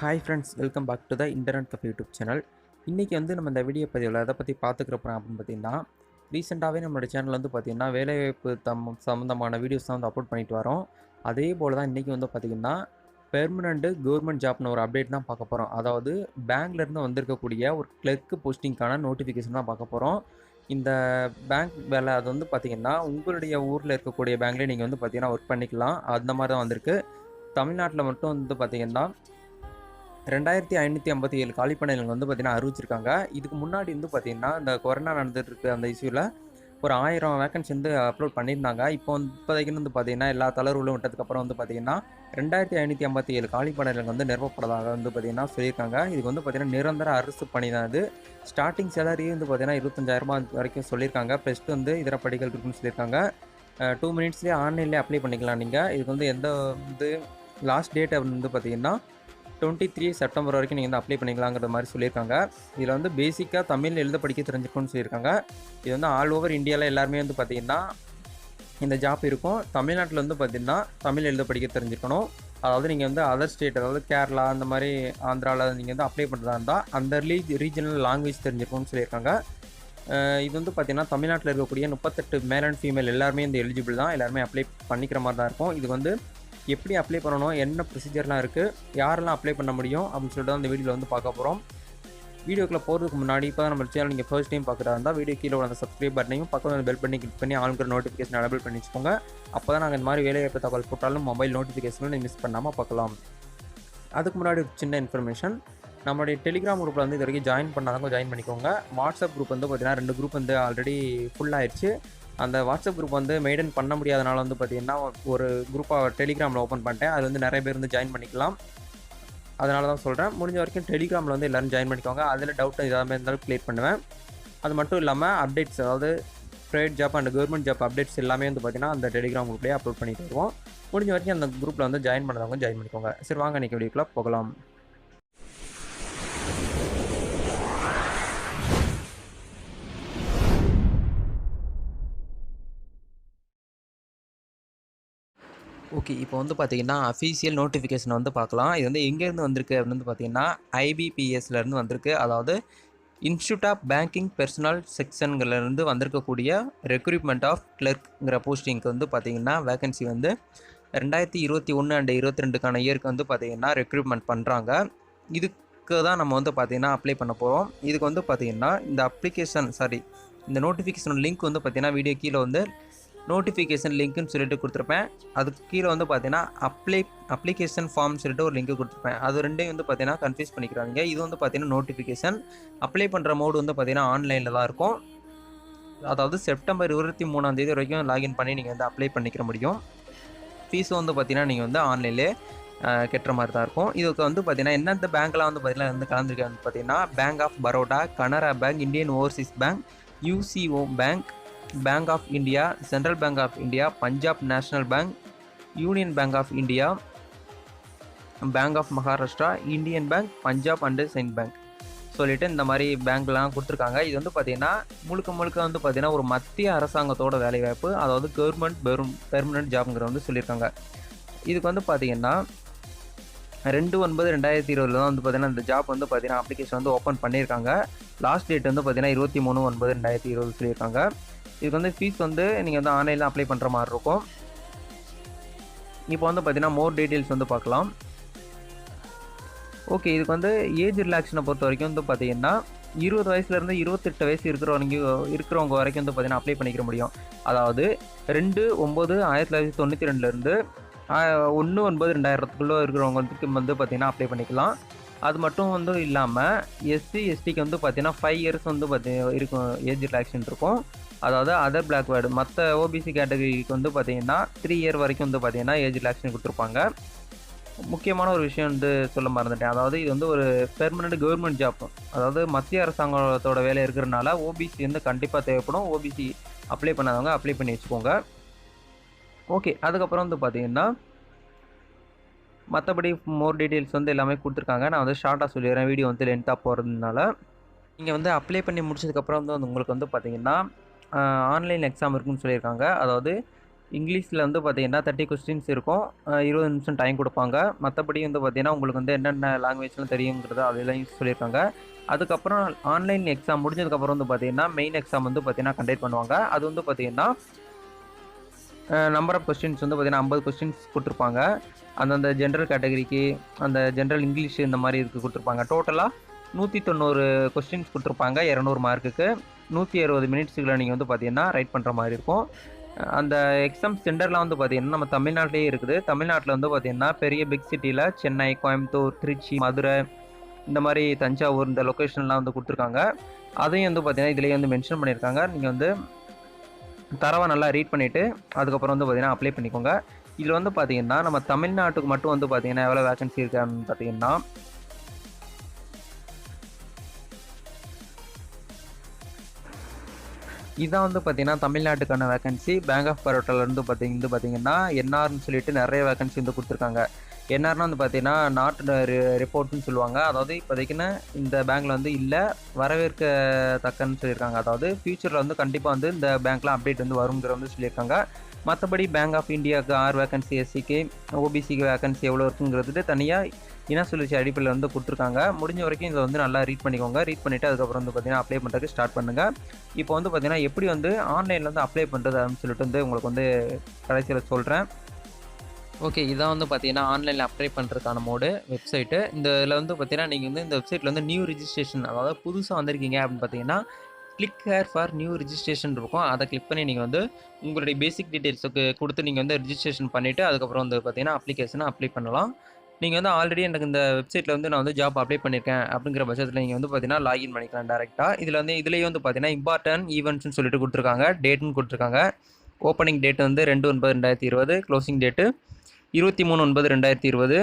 Hi friends welcome back to the internet cafe YouTube channel இன்றைக்கி வந்து நம்ம இந்த வீடியோ பதிவில் அதை பற்றி பார்த்துக்கிறப்போம் அப்படின்னு பார்த்தீங்கன்னா ரீசெண்டாகவே நம்மளோட சேனல் வந்து பார்த்திங்கன்னா வேலைவாய்ப்பு தம் சம்மந்தமான வீடியோஸ் தான் வந்து அப்லோட் பண்ணிட்டு வரோம். அதே போல் தான் இன்றைக்கி வந்து பார்த்திங்கன்னா பெர்மனண்ட்டு கவர்மெண்ட் ஜாப்னு ஒரு அப்டேட் தான் பார்க்க போகிறோம் அதாவது பேங்க்லேருந்து வந்திருக்கக்கூடிய ஒரு கிளர்க்கு போஸ்டிங்க்கான நோட்டிஃபிகேஷன் தான் பார்க்க போகிறோம் இந்த பேங்க் வேலை அது வந்து பார்த்திங்கன்னா உங்களுடைய ஊரில் இருக்கக்கூடிய பேங்க்லேயே நீங்கள் வந்து பார்த்திங்கன்னா ஒர்க் பண்ணிக்கலாம். அந்த மாதிரி தான் வந்திருக்கு. தமிழ்நாட்டில் மட்டும் வந்து பார்த்திங்கன்னா ரெண்டாயிரத்தி ஐநூற்றி ஐம்பத்தி ஏழு காலிப்பணிகள் வந்து பார்த்திங்கன்னா அறிவிச்சிருக்காங்க. இதுக்கு முன்னாடி வந்து பார்த்திங்கன்னா இந்த கொரோனா நடந்துட்டு இருக்க அந்த இஷ்யூவில் ஒரு ஆயிரம் வேக்கன்சி வந்து அப்லோட் பண்ணியிருந்தாங்க. இப்போ வந்து இப்போதைக்கு வந்து பார்த்திங்கன்னா எல்லா தளர்வுகளும் விட்டதுக்கப்புறம் வந்து பார்த்திங்கன்னா ரெண்டாயிரத்தி ஐநூற்றி ஐம்பத்தி ஏழு காலிப்பணிகள் வந்து நிரப்பப்படதாக வந்து பார்த்திங்கன்னா சொல்லியிருக்காங்க. இதுக்கு வந்து பார்த்திங்கன்னா நிரந்தர அரசு பணி தான் இது. ஸ்டார்டிங் சேலரி வந்து பார்த்திங்கன்னா இருபத்தஞ்சாயிரரூபா வரைக்கும் சொல்லியிருக்காங்க. ப்ளஸ் வந்து இதர படிகள் இருக்குன்னு சொல்லியிருக்காங்க. டூ மினிட்ஸ்லேயே ஆன்லைன்லேயே அப்ளை பண்ணிக்கலாம் நீங்கள் இதுக்கு வந்து எந்த வந்து லாஸ்ட் டேட் வந்து பார்த்திங்கன்னா டுவெண்ட்டி த்ரீ செப்டம்பர் வரைக்கும் நீங்கள் வந்து அப்ளை பண்ணிக்கலாங்கிற மாதிரி சொல்லியிருக்காங்க. இதில் வந்து பேசிக்காக தமிழ் எழுத படிக்க தெரிஞ்சுக்கணும்னு சொல்லியிருக்காங்க. இது வந்து ஆல் ஓவர் இந்தியாவில் எல்லாருமே வந்து பார்த்திங்கன்னா இந்த ஜாப் இருக்கும். தமிழ்நாட்டில் வந்து பார்த்திங்கன்னா தமிழ் எழுத படிக்க தெரிஞ்சுக்கணும். அதாவது நீங்கள் வந்து அதர் ஸ்டேட் அதாவது கேரளா அந்த மாதிரி ஆந்திராவில் நீங்கள் வந்து அப்ளை பண்ணுறதா இருந்தால் அந்த ரீஜ் ரீஜனல் லாங்குவேஜ் தெரிஞ்சுக்கணும்னு சொல்லியிருக்காங்க. இது வந்து பார்த்திங்கன்னா தமிழ்நாட்டில் இருக்கக்கூடிய முப்பத்தெட்டு மேல் அண்ட் ஃபீமேல் எல்லாருமே இந்த எலிஜிபிள் தான். எல்லாருமே அப்ளை பண்ணிக்கிற மாதிரி தான் இருக்கும். இது வந்து எப்படி அப்ளை பண்ணணும் என்ன ப்ரொசீஜர்லாம் இருக்குது யாரெல்லாம் அப்ளை பண்ண முடியும் அப்படின்னு சொல்லிட்டு தான் இந்த வீடியோவில் வந்து பார்க்க போகிறோம் வீடியோக்குள்ள போகிறதுக்கு முன்னாடி இப்போ தான் நம்ம சேனல் நீங்கள் ஃபர்ஸ்ட் டைம் பார்க்குறதா இருந்தால் வீடியோ கீழே உள்ள அந்த சப்ஸ்கிரைப் பட்டனையும் பக்கத்தில் பெல் பண்ணி கிளிக் பண்ணி ஆளுங்கிற நோட்டிஃபிகேஷன் எனபிள் பண்ணி வச்சுக்கோங்க. அப்போ தான் நாங்கள் இந்த மாதிரி வேலைவாய்ப்பு தகவல் போட்டாலும் மொபைல் நோட்டிஃபிகேஷனில் நீங்கள் மிஸ் பண்ணாமல் பார்க்கலாம். அதுக்கு முன்னாடி ஒரு சின்ன இன்ஃபர்மேஷன் நம்மளுடைய டெலிகிராம் குரூப்பில் வந்து இது வரைக்கும் ஜாயின் பண்ணாதவங்க ஜாயின் பண்ணிக்கோங்க. வாட்ஸ்அப் குரூப் வந்து பார்த்தீங்கன்னா ரெண்டு குரூப் வந்து ஆல்ரெடி ஃபுல் ஆயிடுச்சு. அந்த வாட்ஸ்அப் குரூப் வந்து மெயின்டைன் பண்ண முடியாதனால வந்து பார்த்தீங்கன்னா ஒரு குரூப்பாக டெலிகிராமில் ஓப்பன் பண்ணிட்டேன். அது வந்து நிறைய பேர் வந்து ஜாயின் பண்ணிக்கலாம். அதனால தான் சொல்கிறேன் முடிஞ்ச வரைக்கும் டெலிகிராமில் வந்து எல்லோரும் ஜாயின் பண்ணிக்கோங்க. அதில் டவுட் எதாவது இருந்தாலும் கிளியர் பண்ணுவேன். அது மட்டும் இல்லாமல் அப்டேட்ஸ் அதாவது private job and government job updates எல்லாமே வந்து பார்த்திங்கன்னா அந்த டெலிகிராம் குரூப்லேயே அப்லோட் பண்ணிட்டு வருவோம். முடிஞ்ச வரைக்கும் அந்த குரூப்பில் வந்து ஜாயின் பண்ணதவங்க ஜாயின் பண்ணிக்கோங்க. சரி வாங்க இன்றைக்கி வீடியோக்குள்ளே போகலாம். ஓகே இப்போ வந்து பார்த்தீங்கன்னா அஃபீஷியல் நோட்டிஃபிகேஷன் வந்து பார்க்கலாம் இது வந்து எங்கேருந்து வந்திருக்கு அப்படின்னு வந்து பார்த்தீங்கன்னா ஐபிபிஎஸ்லேருந்து வந்திருக்கு. அதாவது இன்ஸ்டியூட் ஆஃப் பேங்கிங் பெர்சனல் செக்ஷன்கள்லேருந்து வந்திருக்கக்கூடிய ரெக்ரூட்மெண்ட் ஆஃப் கிளர்க்குங்கிற போஸ்டிங்க்கு வந்து பார்த்தீங்கன்னா வேகன்சி வந்து ரெண்டாயிரத்தி இருபத்தி ஒன்று அண்ட் இருபத்தி ரெண்டுக்கான இயருக்கு வந்து பார்த்தீங்கன்னா ரெக்ரூட்மெண்ட் பண்ணுறாங்க இதுக்கு தான் நம்ம வந்து பார்த்திங்கன்னா அப்ளை பண்ண போகிறோம் இதுக்கு வந்து பார்த்தீங்கன்னா இந்த அப்ளிகேஷன் சாரி இந்த நோட்டிஃபிகேஷன் லிங்க் வந்து பார்த்திங்கன்னா வீடியோ கீழே வந்து நோட்டிஃபிகேஷன் லிங்க்னு சொல்லிட்டு கொடுத்துருப்பேன். அதுக்கு கீழே வந்து பார்த்தீங்கன்னா அப்ளை அப்ளிகேஷன் ஃபார்ம் சொல்லிட்டு ஒரு லிங்க் கொடுத்துருப்பேன். அது ரெண்டையும் வந்து பார்த்தீங்கன்னா கன்ஃபியூஸ் பண்ணிக்கிறாங்க இது வந்து பார்த்தீங்கன்னா நோட்டிஃபிகேஷன் அப்ளை பண்ணுற மோடு வந்து பார்த்தீங்கன்னா ஆன்லைனில் தான் இருக்கும். அதாவது செப்டம்பர் இருபத்தி மூணாம் தேதி வரைக்கும் லாகின் பண்ணி நீங்கள் வந்து அப்ளை பண்ணிக்கிற முடியும். ஃபீஸ் வந்து பார்த்தீங்கன்னா நீங்கள் வந்து ஆன்லைன்லேயே கெட்டுற மாதிரி தான் இருக்கும். இதுக்கு வந்து பார்த்தீங்கன்னா எந்தெந்த பேங்க்லாம் வந்து பார்த்தீங்கன்னா வந்து கலந்துருக்காங்க பார்த்தீங்கன்னா bank of Baroda Canara bank Indian overseas bank UCO bank bank of India central bank of India Punjab national bank union bank of India bank of Maharashtra Indian bank Punjab and Sind bank சொல்லிட்டு இந்த மாதிரி பேங்க்லாம் கொடுத்துருக்காங்க. இது வந்து பார்த்திங்கன்னா முழுக்க முழுக்க வந்து பார்த்திங்கன்னா ஒரு மத்திய அரசாங்கத்தோட வேலைவாய்ப்பு அதாவது கவர்மெண்ட் பெரும் பெர்மனன்ட் ஜாப்ங்கிற வந்து சொல்லியிருக்காங்க. இதுக்கு வந்து பார்த்திங்கன்னா ரெண்டு ஒன்பது ரெண்டாயிரத்தி இருபதுல தான் வந்து பார்த்திங்கன்னா இந்த ஜாப் வந்து பார்த்திங்கன்னா அப்ளிகேஷன் வந்து ஓப்பன் பண்ணியிருக்காங்க. லாஸ்ட் டேட் வந்து பார்த்திங்கன்னா இருபத்தி மூணு ஒன்பது ரெண்டாயிரத்தி இருபது சொல்லியிருக்காங்க. இதுக்கு வந்து ஃபீஸ் வந்து நீங்கள் வந்து ஆன்லைனில் அப்ளை பண்ணுற மாதிரி இருக்கும். இப்போ வந்து பார்த்தீங்கன்னா மோர் டீட்டெயில்ஸ் வந்து பார்க்கலாம். ஓகே இதுக்கு வந்து ஏஜ் ரிலாக்ஷனை பொறுத்த வரைக்கும் வந்து பார்த்தீங்கன்னா இருபது வயசுலேருந்து இருபத்தெட்டு வயசு இருக்கிறவங்க இருக்கிறவங்க வரைக்கும் வந்து பார்த்தீங்கன்னா அப்ளை பண்ணிக்கிற முடியும். அதாவது ரெண்டு ஒம்பது ஆயிரத்தி தொள்ளாயிரத்தி தொண்ணூற்றி ரெண்டுலேருந்து ஒன்று ஒன்பது ரெண்டாயிரத்துக்குள்ளே இருக்கிறவங்களுக்கு வந்து பார்த்திங்கன்னா அப்ளை பண்ணிக்கலாம். அது மட்டும் வந்து இல்லாமல் எஸ்சி எஸ்டிக்கு வந்து பார்த்தீங்கன்னா ஃபைவ் இயர்ஸ் வந்து பார்த்தி இருக்கும் ஏஜ் ரிலாக்ஷன் இருக்கும். அதாவது அதர் பிளாக் வேர்டு மற்ற ஓபிசி கேட்டகரிக்கு வந்து பார்த்தீங்கன்னா த்ரீ இயர் வரைக்கும் வந்து பார்த்தீங்கன்னா ஏஜ் ரிலாக்ஷன் கொடுத்துருப்பாங்க. முக்கியமான ஒரு விஷயம் வந்து சொல்ல மறந்துட்டேன். அதாவது இது வந்து ஒரு பெர்மனெண்ட் கவர்மெண்ட் ஜாப் அதாவது மத்திய அரசாங்கத்தோட வேலை இருக்கிறனால ஓபிசி வந்து கண்டிப்பாக தேவைப்படும். ஓபிசி அப்ளை பண்ணாதவங்க அப்ளை பண்ணி வச்சுக்கோங்க. ஓகே அதுக்கப்புறம் வந்து பார்த்தீங்கன்னா மற்றபடி மோர் டீட்டெயில்ஸ் வந்து எல்லாமே கொடுத்துருக்காங்க. நான் வந்து ஷார்ட்டாக சொல்லிடுறேன். வீடியோ வந்து லென்த்தாக போகிறதுனால நீங்கள் வந்து அப்ளை பண்ணி முடிச்சதுக்கப்புறம் வந்து உங்களுக்கு வந்து பார்த்தீங்கன்னா ஆன்லைன் எக்ஸாம் இருக்குன்னு சொல்லியிருக்காங்க. அதாவது இங்கிலீஷில் வந்து பார்த்தீங்கன்னா தேர்ட்டி கொஸ்டின்ஸ் இருக்கும். இருபது நிமிஷம் டைம் கொடுப்பாங்க. மற்றபடி வந்து பார்த்தீங்கன்னா உங்களுக்கு வந்து என்னென்ன லாங்குவேஜ்லாம் தெரியுங்கிறது அதெல்லாம் சொல்லியிருக்காங்க. அதுக்கப்புறம் ஆன்லைன் எக்ஸாம் முடிஞ்சதுக்கப்புறம் வந்து பார்த்தீங்கன்னா மெயின் எக்ஸாம் வந்து பார்த்தீங்கன்னா கண்டக்ட் பண்ணுவாங்க. அது வந்து பார்த்தீங்கன்னா நம்பர் ஆஃப் கொஸ்டின்ஸ் வந்து பார்த்தீங்கன்னா ஐம்பது கொஸ்டின்ஸ் கொடுத்துருப்பாங்க. அந்தந்த ஜென்ரல் கேட்டகரிக்கு அந்த ஜென்ரல் இங்கிலீஷ் இந்த மாதிரி இதுக்கு கொடுத்துருப்பாங்க. டோட்டலாக நூற்றி தொண்ணூறு கொஸ்டின்ஸ் கொடுத்துருப்பாங்க. இரநூறு மார்க்குக்கு நூற்றி அறுபது மினிட்ஸுக்குள்ள நீங்கள் வந்து பார்த்தீங்கன்னா ரைட் பண்ணுற மாதிரி இருக்கும். அந்த எக்ஸாம் சென்டர்லாம் வந்து பார்த்தீங்கன்னா நம்ம தமிழ்நாட்டிலேயே இருக்குது. தமிழ்நாட்டில் வந்து பார்த்தீங்கன்னா பெரிய பிக் சிட்டியில் சென்னை கோயம்புத்தூர் திருச்சி மதுரை இந்த மாதிரி தஞ்சாவூர் இந்த லொக்கேஷன்லாம் வந்து கொடுத்துருக்காங்க. அதையும் வந்து பார்த்தீங்கன்னா இதுலேயே வந்து மென்ஷன் பண்ணியிருக்காங்க. நீங்கள் வந்து தரவை நல்லா ரீட் பண்ணிவிட்டு அதுக்கப்புறம் வந்து பார்த்தீங்கன்னா அப்ளை பண்ணிக்கோங்க. இதில் வந்து பார்த்தீங்கன்னா நம்ம தமிழ்நாட்டுக்கு மட்டும் வந்து பார்த்தீங்கன்னா எவ்வளோ வேகன்சி இருக்கான்னு பார்த்தீங்கன்னா இதான் வந்து பார்த்தீங்கன்னா தமிழ்நாட்டுக்கான வேகன்சி பேங்க் ஆஃப் பரோட்டாலேருந்து பார்த்திங்க வந்து பார்த்தீங்கன்னா என்ஆர்னு சொல்லிட்டு நிறைய வேகன்சி வந்து கொடுத்துருக்காங்க. என்ஆர்னா வந்து பார்த்தீங்கன்னா நாட் ரிப்போர்ட்னு சொல்லுவாங்க. அதாவது இப்போதைக்குன்னு இந்த பேங்க்கில் வந்து இல்லை. வரவேற்க தக்கன்னு சொல்லியிருக்காங்க. அதாவது ஃப்யூச்சரில் வந்து கண்டிப்பாக வந்து இந்த பேங்க்லாம் அப்டேட் வந்து வருங்கிற வந்து சொல்லியிருக்காங்க. மற்றபடி பேங்க் ஆஃப் இந்தியாவுக்கு ஆறு வேகன்சி எஸ்சிக்கு ஓபிசிக்கு வேகன்சி எவ்வளோ இருக்குங்கிறது தனியாக இன சுழற்சி அடிப்படையில் வந்து கொடுத்துருக்காங்க. முடிஞ்ச வரைக்கும் இதை வந்து நல்லா ரீட் பண்ணிக்கோங்க. ரீட் பண்ணிவிட்டு அதுக்கப்புறம் வந்து பார்த்தீங்கன்னா அப்ளை பண்ணுறதுக்கு ஸ்டார்ட் பண்ணுங்கள் இப்போ வந்து பார்த்திங்கன்னா எப்படி வந்து ஆன்லைனில் வந்து அப்ளை பண்ணுறது அப்படின்னு சொல்லிட்டு வந்து உங்களுக்கு வந்து கடைசியில் சொல்கிறேன் ஓகே இதான் வந்து பார்த்தீங்கன்னா ஆன்லைனில் அப்ளை பண்ணுறதுக்கான மோடு வெப்சைட்டு இந்த இதில் வந்து பார்த்தீங்கன்னா நீங்கள் வந்து இந்த வெப்சைட்டில் வந்து நியூ ரிஜிஸ்ட்ரேஷன் அதாவது புதுசாக வந்திருக்கீங்க அப்படின்னு பார்த்தீங்கன்னா click here for new registration இருக்கும். அதை கிளிக் பண்ணி நீங்கள் வந்து உங்களுடைய பேசிக் டீட்டெயில்ஸுக்கு கொடுத்து நீங்கள் வந்து ரிஜிஸ்ட்ரேஷன் பண்ணிவிட்டு அதுக்கப்புறம் வந்து பார்த்தீங்கன்னா அப்ளிகேஷனை அப்ளை பண்ணலாம். நீங்கள் வந்து ஆல்ரெடி எனக்கு இந்த வெப்சைட்டில் வந்து நான் வந்து ஜாப் அப்ளை பண்ணியிருக்கேன் அப்படிங்கிற பட்சத்தில் நீங்கள் வந்து பார்த்தீங்கன்னா லாகின் பண்ணிக்கலாம் டேரெக்டாக இதில் வந்து இதுலேயே வந்து பார்த்தீங்கன்னா இம்பார்ட்டன்ட் ஈவெண்ட்ஸ்னு சொல்லிட்டு கொடுத்துருக்காங்க. டேட்டுன்னு கொடுத்துருக்காங்க. ஓப்பனிங் டேட் வந்து ரெண்டு ஒன்பது ரெண்டாயிரத்தி இருபது க்ளோசிங் டேட்டு இருபத்தி மூணு ஒன்பது ரெண்டாயிரத்தி இருபது.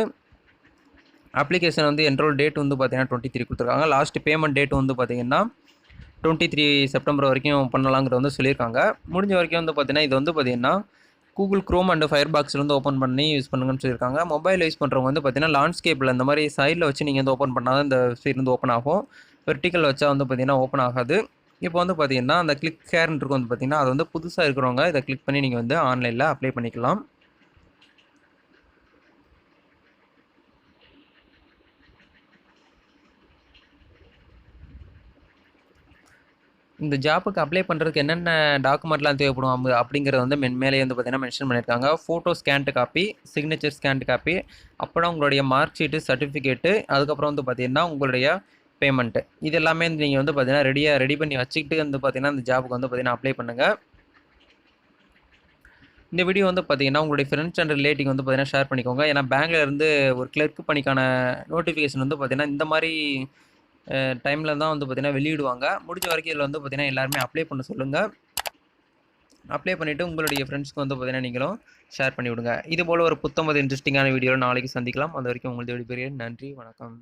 அப்ளிகேஷன் வந்து என்ரோல் டேட் வந்து பார்த்தீங்கன்னா டுவெண்ட்டி த்ரீ கொடுத்துருக்காங்க. லாஸ்ட் பேமெண்ட் டேட் வந்து பார்த்தீங்கன்னா டுவெண்ட்டி த்ரீ செப்டம்பர் வரைக்கும் பண்ணலாங்கிறத வந்து சொல்லியிருக்காங்க. முடிஞ்ச வரைக்கும் வந்து பார்த்தீங்கன்னா இது வந்து பார்த்தீங்கன்னா கூகுள் க்ரோம் அண்ட் ஃபயர் பாக்ஸ்லேருந்து ஓப்பன் பண்ணி யூஸ் பண்ணுங்கன்னு சொல்லியிருக்காங்க. மொபைல் யூஸ் பண்ணுறவங்க வந்து பார்த்தீங்கன்னா லாண்ட்ஸ்கேப்பில் இந்த மாதிரி சைடில் வச்சு நீங்கள் வந்து ஓப்பன் பண்ணால் தான் இந்த சைடு ஓப்பன் ஆகும். வெர்டிக்கல் வச்சா வந்து பார்த்தீங்கன்னா ஓப்பன் ஆகாது. இப்போ வந்து பார்த்தீங்கன்னா அந்த கிளிக் கேர்னு இருக்கும் வந்து பார்த்தீங்கன்னா அது வந்து புதுசாக இருக்கிறவங்க இதை கிளிக் பண்ணி நீங்கள் வந்து ஆன்லைனில் அப்ளை பண்ணிக்கலாம். இந்த ஜாப்புக்கு அப்ளை பண்ணுறதுக்கு என்னென்ன டாக்குமெண்ட்லாம் தேவைப்படும் அம்மு- அப்படிங்கிறத வந்து மென் மேலே வந்து பார்த்தீங்கன்னா மென்ஷன் பண்ணியிருக்காங்க photo scanned copy signature scanned copy அப்புறம் உங்களுடைய மார்க் ஷீட்டு சர்டிஃபிகேட்டு அதுக்கப்புறம் வந்து பார்த்தீங்கன்னா உங்களுடைய பேமெண்ட்டு இது எல்லாமே நீங்கள் வந்து பார்த்தீங்கன்னா ரெடியாக ரெடி பண்ணி வச்சுக்கிட்டு வந்து பார்த்தீங்கன்னா அந்த ஜாபுக்கு வந்து பார்த்தீங்கன்னா அப்ளை பண்ணுங்கள் இந்த வீடியோ வந்து பார்த்தீங்கன்னா உங்களுடைய ஃப்ரெண்ட்ஸ் அண்ட் ரிலேட்டிவ் வந்து பார்த்தீங்கன்னா ஷேர் பண்ணிக்கோங்க. ஏன்னா பேங்க்லேருந்து ஒரு கிளர்க் பணிக்கான நோட்டிஃபிகேஷன் வந்து பார்த்தீங்கன்னா இந்த மாதிரி டைமில் தான் வந்து பார்த்திங்கன்னா வெளியிடுவாங்க. முடிஞ்ச வரைக்கும் இதில் வந்து பார்த்தீங்கன்னா எல்லாருமே அப்ளை பண்ண சொல்லுங்கள் அப்ளை பண்ணிவிட்டு உங்களுடைய ஃப்ரெண்ட்ஸ்க்கு வந்து பார்த்தீங்கன்னா நீங்களும் ஷேர் பண்ணிவிடுங்க. இது போல் ஒரு புத்தம்பது இன்ட்ரெஸ்டிங்கான வீடியோவில் நாளைக்கு சந்திக்கலாம். அது வரைக்கும் உங்களுடைய பெரிய நன்றி வணக்கம்.